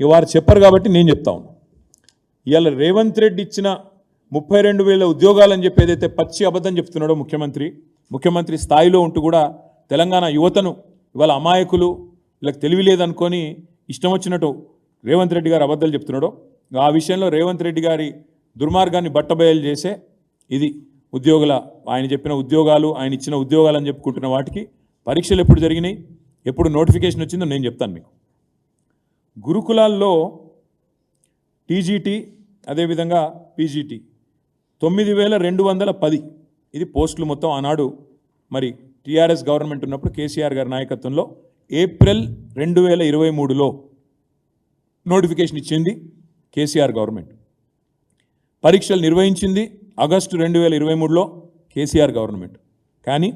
ఇక వారు చెప్పరు కాబట్టి నేను చెప్తా ఇవాళ రేవంత్ రెడ్డి ఇచ్చిన ముప్పై రెండు వేల ఉద్యోగాలని చెప్పి ఏదైతే పచ్చి అబద్ధం చెప్తున్నాడో ముఖ్యమంత్రి ముఖ్యమంత్రి స్థాయిలో ఉంటూ కూడా తెలంగాణ యువతను ఇవాళ అమాయకులు వీళ్ళకి తెలివి లేదనుకొని ఇష్టం వచ్చినట్టు రేవంత్ రెడ్డి గారు అబద్ధాలు చెప్తున్నాడో ఆ విషయంలో రేవంత్ రెడ్డి గారి దుర్మార్గాన్ని బట్టబయలు చేసే ఇది ఉద్యోగుల ఆయన చెప్పిన ఉద్యోగాలు ఆయన ఇచ్చిన ఉద్యోగాలు అని చెప్పుకుంటున్న వాటికి పరీక్షలు ఎప్పుడు జరిగినాయి ఎప్పుడు నోటిఫికేషన్ వచ్చిందో నేను చెప్తాను మీకు. గురుకులాల్లో టీజీటీ అదేవిధంగా పీజీటీ. తొమ్మిది వేల రెండు వందల పది. ఇది పోస్టులు మొత్తం ఆనాడు మరి టీఆర్ఎస్ గవర్నమెంట్ ఉన్నప్పుడు కేసీఆర్ గారి నాయకత్వంలో ఏప్రిల్ రెండు వేల ఇరవై మూడులో నోటిఫికేషన్ ఇచ్చింది కేసీఆర్ గవర్నమెంట్. పరీక్షలు నిర్వహించింది ఆగస్టు రెండు వేల ఇరవై మూడులో కేసీఆర్ గవర్నమెంట్. కానీ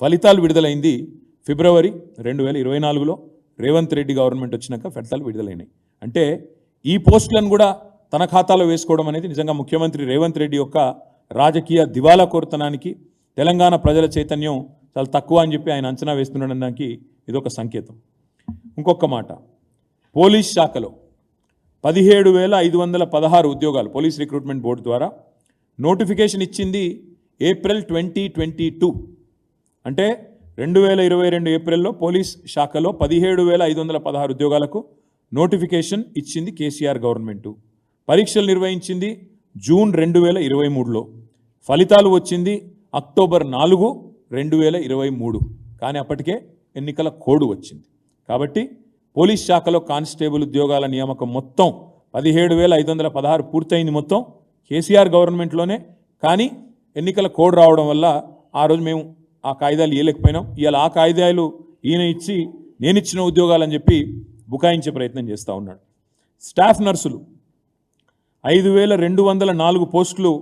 ఫలితాలు విడుదలైంది ఫిబ్రవరి రెండు వేల ఇరవై నాలుగులో. రేవంత్ రెడ్డి గవర్నమెంట్ వచ్చినాక ఫలితాలు విడుదలైనాయి. అంటే ఈ పోస్టులను కూడా తన ఖాతాలో వేసుకోవడం అనేది నిజంగా ముఖ్యమంత్రి రేవంత్ రెడ్డి యొక్క రాజకీయ దివాలా కోరుతనానికి తెలంగాణ ప్రజల చైతన్యం చాలా తక్కువ అని చెప్పి ఆయన అంచనా వేస్తున్నాడనడానికి ఇదొక సంకేతం. ఇంకొక మాట. పోలీస్ శాఖలో పదిహేడు వేల ఐదు వందల పదహారు ఉద్యోగాలు పోలీస్ రిక్రూట్మెంట్ బోర్డు ద్వారా నోటిఫికేషన్ ఇచ్చింది ఏప్రిల్ ట్వంటీ ట్వంటీ టూ. అంటే రెండు వేల ఇరవై రెండు ఏప్రిల్లో పోలీస్ శాఖలో పదిహేడు వేల ఐదు వందల పదహారు ఉద్యోగాలకు నోటిఫికేషన్ ఇచ్చింది కేసీఆర్ గవర్నమెంటు. పరీక్షలు నిర్వహించింది జూన్ రెండు వేల ఇరవై మూడులో. ఫలితాలు వచ్చింది అక్టోబర్ నాలుగు రెండు వేల ఇరవై మూడు. కానీ అప్పటికే ఎన్నికల కోడ్ వచ్చింది. కాబట్టి పోలీస్ శాఖలో కానిస్టేబుల్ ఉద్యోగాల నియామకం మొత్తం పదిహేడు వేల ఐదు వందల పదహారు పూర్తయింది మొత్తం కేసీఆర్ గవర్నమెంట్లోనే. కానీ ఎన్నికల కోడ్ రావడం వల్ల ఆ రోజు మేము ఆ కాయిదాలు ఇవ్వలేకపోయినాం ఇవాళ ఆ కాయిదాలు ఈయన ఇచ్చి నేను ఇచ్చిన ఉద్యోగాలని చెప్పి బుకాయించే ప్రయత్నం చేస్తూ ఉన్నాడు. స్టాఫ్ నర్సులు ఐదు వేల రెండు వందల నాలుగు పోస్టులు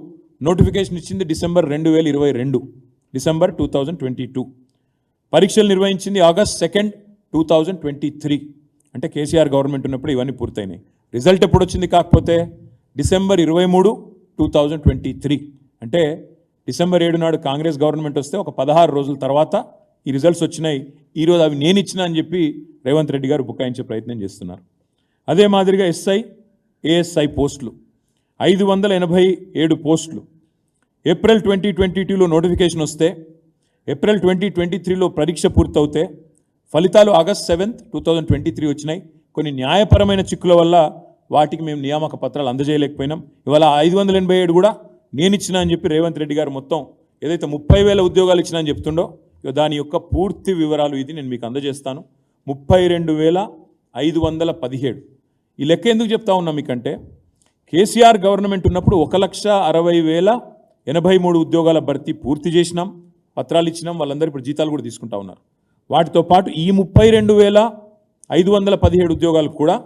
నోటిఫికేషన్ ఇచ్చింది డిసెంబర్ రెండు వేల ఇరవై రెండు December two thousand twenty two. పరీక్షలు నిర్వహించింది August second two thousand twenty three. అంటే కేసీఆర్ గవర్నమెంట్ ఉన్నప్పుడు ఇవన్నీ పూర్తయినాయి. రిజల్ట్ ఎప్పుడు వచ్చింది కాకపోతే డిసెంబర్ ఇరవై మూడు టూ థౌజండ్ ట్వంటీ త్రీ. అంటే డిసెంబర్ ఏడు నాడు కాంగ్రెస్ గవర్నమెంట్ వస్తే ఒక పదహారు రోజుల తర్వాత ఈ రిజల్ట్స్ వచ్చినాయి. ఈరోజు అవి నేను ఇచ్చిన అని చెప్పి రేవంత్ రెడ్డి గారు బుకాయించే ప్రయత్నం చేస్తున్నారు. అదే మాదిరిగా ఎస్ఐ ఏఎస్ఐ పోస్టులు. ఐదు వందల ఎనభై ఏడు పోస్టులు. ఏప్రిల్ ట్వంటీ ట్వంటీ టూలో నోటిఫికేషన్ వస్తే ఏప్రిల్ ట్వంటీ ట్వంటీ త్రీలో పరీక్ష పూర్తవుతే ఫలితాలు August seventh two thousand twenty three వచ్చినాయి. కొన్ని న్యాయపరమైన చిక్కుల వల్ల వాటికి మేము నియామక పత్రాలు అందజేయలేకపోయినాం. ఇవాళ ఐదు వందల ఎనభై ఏడు కూడా నేను ఇచ్చిన అని చెప్పి రేవంత్ రెడ్డి గారు మొత్తం ఏదైతే ముప్పై వేల ఉద్యోగాలు ఇచ్చిన అని చెప్తుండో ఇక దాని యొక్క పూర్తి వివరాలు ఇది నేను మీకు అందజేస్తాను. ముప్పై రెండు వేల ఐదు వందల పదిహేడు. ఈ లెక్క ఎందుకు చెప్తా ఉన్నా మీకంటే కేసీఆర్ గవర్నమెంట్ ఉన్నప్పుడు ఒక లక్ష అరవై వేల ఎనభై మూడు ఉద్యోగాల భర్తీ పూర్తి చేసినాం పత్రాలు ఇచ్చినాం వాళ్ళందరూ ఇప్పుడు జీతాలు కూడా తీసుకుంటా ఉన్నారు. వాటితో పాటు ఈ ముప్పై రెండు వేల ఐదు వందల పదిహేడు ఉద్యోగాలు కూడా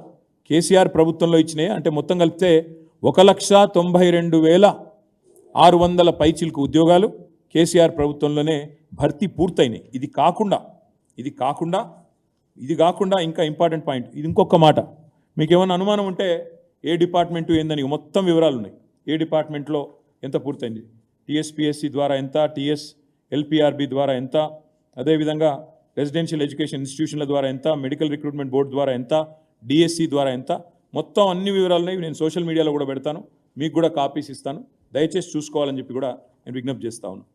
కేసీఆర్ ప్రభుత్వంలో ఇచ్చినాయి. అంటే మొత్తం కలిపితే ఒక లక్ష తొంభై రెండు వేల ఆరు వందల పైచిలకు ఉద్యోగాలు కేసీఆర్ ప్రభుత్వంలోనే భర్తీ పూర్తయినాయి. ఇది కాకుండా ఇది కాకుండా ఇది కాకుండా ఇంకా ఇంపార్టెంట్ పాయింట్ ఇది ఇంకొక మాట. మీకు ఏమైనా అనుమానం ఉంటే ఏ డిపార్ట్మెంటు ఏందని మొత్తం వివరాలు ఉన్నాయి. ఏ డిపార్ట్మెంట్లో ఎంత పూర్తయింది? టీఎస్పిఎస్సి ద్వారా ఎంత? టీఎస్ ఎల్పిఆర్బి ద్వారా ఎంత? అదేవిధంగా రెసిడెన్షియల్ ఎడ్యుకేషన్ ఇన్స్టిట్యూషన్ల ద్వారా ఎంత? మెడికల్ రిక్రూట్మెంట్ బోర్డు ద్వారా ఎంత? డిఎస్సి ద్వారా ఎంత? మొత్తం అన్ని వివరాలు ఉన్నాయి. నేను సోషల్ మీడియాలో కూడా పెడతాను. మీకు కూడా కాపీస్ ఇస్తాను. దయచేసి చూసుకోవాలని చెప్పి కూడా నేను విజ్ఞప్తి చేస్తా ఉన్నాను.